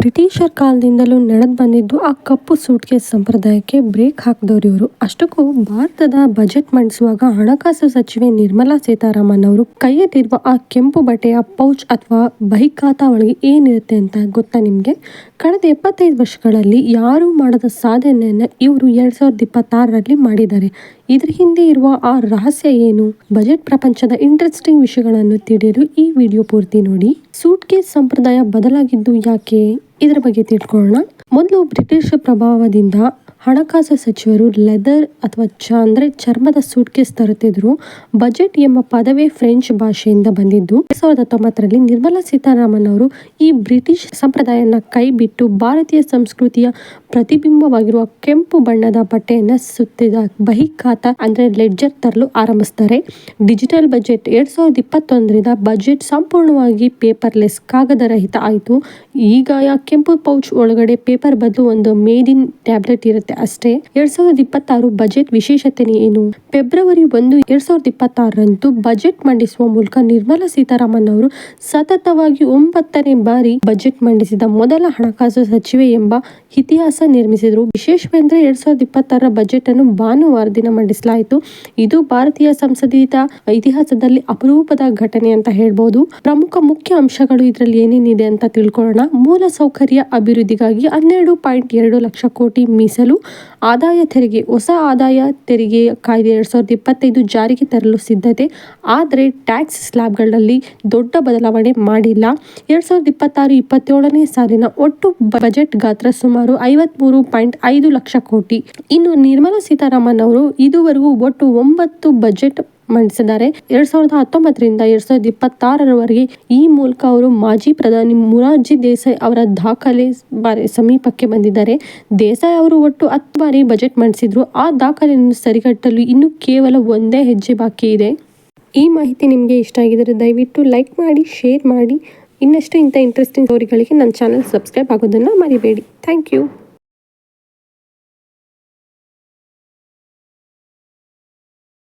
ಬ್ರಿಟಿಷರ ಕಾಲದಿಂದಲೂ ನಡೆದು ಬಂದಿದ್ದು ಆ ಕಪ್ಪು ಸೂಟ್ಕೇಸ್ ಸಂಪ್ರದಾಯಕ್ಕೆ ಬ್ರೇಕ್ ಹಾಕಿದವರು ಇವರು. ಅಷ್ಟಕ್ಕೂ ಭಾರತದ ಬಜೆಟ್ ಮಂಡಿಸುವಾಗ ಹಣಕಾಸು ಸಚಿವೆ ನಿರ್ಮಲಾ ಸೀತಾರಾಮನ್ ಅವರು ಕೈಯಲ್ಲಿರುವ ಆ ಕೆಂಪು ಬಟ್ಟೆಯ ಪೌಚ್ ಅಥವಾ ಬಹಿಖಾತ ಒಳಗೆ ಏನಿರುತ್ತೆ ಅಂತ ಗೊತ್ತಾ ನಿಮಗೆ? ಕಳೆದ ಎಪ್ಪತ್ತೈದು ವರ್ಷಗಳಲ್ಲಿ ಯಾರೂ ಮಾಡದ ಸಾಧನೆಯನ್ನು ಇವರು ಎರಡು ಸಾವಿರದ ಇಪ್ಪತ್ತಾರರಲ್ಲಿ ಮಾಡಿದ್ದಾರೆ. ಇದ್ರ ಹಿಂದೆ ಇರುವ ಆ ರಹಸ್ಯ ಏನು? ಬಜೆಟ್ ಪ್ರಪಂಚದ ಇಂಟ್ರೆಸ್ಟಿಂಗ್ ವಿಷಯಗಳನ್ನು ತಿಳಿಯಲು ಈ ವಿಡಿಯೋ ಪೂರ್ತಿ ನೋಡಿ. ಸೂಟ್ ಕೇಸ್ ಸಂಪ್ರದಾಯ ಬದಲಾಗಿದ್ದು ಯಾಕೆ? ಇದರ ಬಗ್ಗೆ ತಿಳ್ಕೊಳ್ಳೋಣ. ಮೊದಲು ಬ್ರಿಟಿಷ್ ಪ್ರಭಾವದಿಂದ ಹಣಕಾಸು ಸಚಿವರು ಲೆದರ್ ಅಥವಾ ಚ ಅಂದರೆ ಚರ್ಮದ ಸೂಟ್ಕೇಸ್ ತರುತ್ತಿದ್ರು. ಬಜೆಟ್ ಎಂಬ ಪದವೇ ಫ್ರೆಂಚ್ ಭಾಷೆಯಿಂದ ಬಂದಿದ್ದು. ಎರಡ್ ಸಾವಿರದ ಹತ್ತೊಂಬತ್ತರಲ್ಲಿ ನಿರ್ಮಲಾ ಸೀತಾರಾಮನ್ ಅವರು ಈ ಬ್ರಿಟಿಷ್ ಸಂಪ್ರದಾಯನ ಕೈಬಿಟ್ಟು ಭಾರತೀಯ ಸಂಸ್ಕೃತಿಯ ಪ್ರತಿಬಿಂಬವಾಗಿರುವ ಕೆಂಪು ಬಣ್ಣದ ಬಟ್ಟೆಯನ್ನ ಸುತ್ತಿದ ಬಹಿ ಖಾತಾ ಅಂದ್ರೆ ಲೆಡ್ಜರ್ ತರಲು ಆರಂಭಿಸ್ತಾರೆ. ಡಿಜಿಟಲ್ ಬಜೆಟ್ ಎರಡ್ ಸಾವಿರದ ಇಪ್ಪತ್ತೊಂದರಿಂದ ಬಜೆಟ್ ಸಂಪೂರ್ಣವಾಗಿ ಪೇಪರ್ಲೆಸ್ ಕಾಗದ ರಹಿತ ಆಯಿತು. ಈಗ ಕೆಂಪು ಪೌಚ್ ಒಳಗಡೆ ಪೇಪರ್ ಬದಲು ಒಂದು ಮೇದಿನ್ ಟ್ಯಾಬ್ಲೆಟ್ ಇರುತ್ತೆ. ಅಷ್ಟೇ. ಎರಡ್ ಸಾವಿರದ ಇಪ್ಪತ್ತಾರು ಬಜೆಟ್ ವಿಶೇಷತೆ ಏನು? ಫೆಬ್ರವರಿ ಒಂದು, ಎರಡ್ ಸಾವಿರದ ಇಪ್ಪತ್ತಾರರಂದು ಬಜೆಟ್ ಮಂಡಿಸುವ ಮೂಲಕ ನಿರ್ಮಲಾ ಸೀತಾರಾಮನ್ ಅವರು ಸತತವಾಗಿ ಒಂಬತ್ತನೇ ಬಾರಿ ಬಜೆಟ್ ಮಂಡಿಸಿದ ಮೊದಲ ಹಣಕಾಸು ಸಚಿವೆ ಎಂಬ ಇತಿಹಾಸ ನಿರ್ಮಿಸಿದರು. ವಿಶೇಷವೆಂದರೆ ಎರಡ್ ಸಾವಿರದ ಇಪ್ಪತ್ತಾರರ ಬಜೆಟ್ ಅನ್ನು ಭಾನುವಾರ ದಿನ ಮಂಡಿಸಲಾಯಿತು. ಇದು ಭಾರತೀಯ ಸಂಸದೀಯ ಇತಿಹಾಸದಲ್ಲಿ ಅಪರೂಪದ ಘಟನೆ ಅಂತ ಹೇಳ್ಬೋದು. ಪ್ರಮುಖ ಮುಖ್ಯ ಅಂಶಗಳು ಇದರಲ್ಲಿ ಏನೇನಿದೆ ಅಂತ ತಿಳ್ಕೊಳ್ಳೋಣ. ಮೂಲ ಸೌಕರ್ಯ ಅಭಿವೃದ್ಧಿಗಾಗಿ ಹನ್ನೆರಡು ಪಾಯಿಂಟ್ ಎರಡು ಲಕ್ಷ ಕೋಟಿ ಮೀಸಲು ಆದಾಯ ತೆರಿಗೆ, ಹೊಸ ಆದಾಯ ತೆರಿಗೆ ಕಾಯ್ದೆ ಎರಡ್ ಸಾವಿರದ ಇಪ್ಪತ್ತೈದು ಜಾರಿಗೆ ತರಲು ಸಿದ್ಧತೆ. ಆದರೆ ಟ್ಯಾಕ್ಸ್ ಸ್ಲ್ಯಾಬ್ಗಳಲ್ಲಿ ದೊಡ್ಡ ಬದಲಾವಣೆ ಮಾಡಿಲ್ಲ. ಎರಡ್ ಸಾವಿರದ ಇಪ್ಪತ್ತಾರು ಇಪ್ಪತ್ತೇಳನೇ ಸಾಲಿನ ಒಟ್ಟು ಬಜೆಟ್ ಗಾತ್ರ ಸುಮಾರು ಐವತ್ಮೂರು ಪಾಯಿಂಟ್ ಐದು ಲಕ್ಷ ಕೋಟಿ. ಇನ್ನು ನಿರ್ಮಲಾ ಸೀತಾರಾಮನ್ ಅವರು ಇದುವರೆಗೂ ಒಟ್ಟು ಒಂಬತ್ತು ಬಜೆಟ್ ಮಂಡಿಸಿದ್ದಾರೆ. ಎರಡ್ ಸಾವಿರದ ಹತ್ತೊಂಬತ್ತರಿಂದ ಎರಡ್ ಸಾವಿರದ ಇಪ್ಪತ್ತಾರರವರೆಗೆ ಈ ಮೂಲಕ ಅವರು ಮಾಜಿ ಪ್ರಧಾನಿ ಮುರಾರ್ಜಿ ದೇಸಾಯಿ ಅವರ ದಾಖಲೆ ಬಾರಿ ಸಮೀಪಕ್ಕೆ ಬಂದಿದ್ದಾರೆ. ದೇಸಾಯಿ ಅವರು ಒಟ್ಟು ಹತ್ತು ಬಾರಿ ಬಜೆಟ್ ಮಂಡಿಸಿದ್ರು. ಆ ದಾಖಲೆಯನ್ನು ಸರಿಗಟ್ಟಲು ಇನ್ನು ಕೇವಲ ಒಂದೇ ಹೆಜ್ಜೆ ಬಾಕಿ ಇದೆ. ಈ ಮಾಹಿತಿ ನಿಮಗೆ ಇಷ್ಟ ಆಗಿದರೆ ದಯವಿಟ್ಟು ಲೈಕ್ ಮಾಡಿ, ಶೇರ್ ಮಾಡಿ. ಇನ್ನಷ್ಟು ಇಂಥ ಇಂಟ್ರೆಸ್ಟಿಂಗ್ ಸ್ಟೋರಿಗಳಿಗೆ ನನ್ನ ಚಾನಲ್ ಸಬ್ಸ್ಕ್ರೈಬ್ ಆಗೋದನ್ನು ಮರಿಬೇಡಿ. Thank you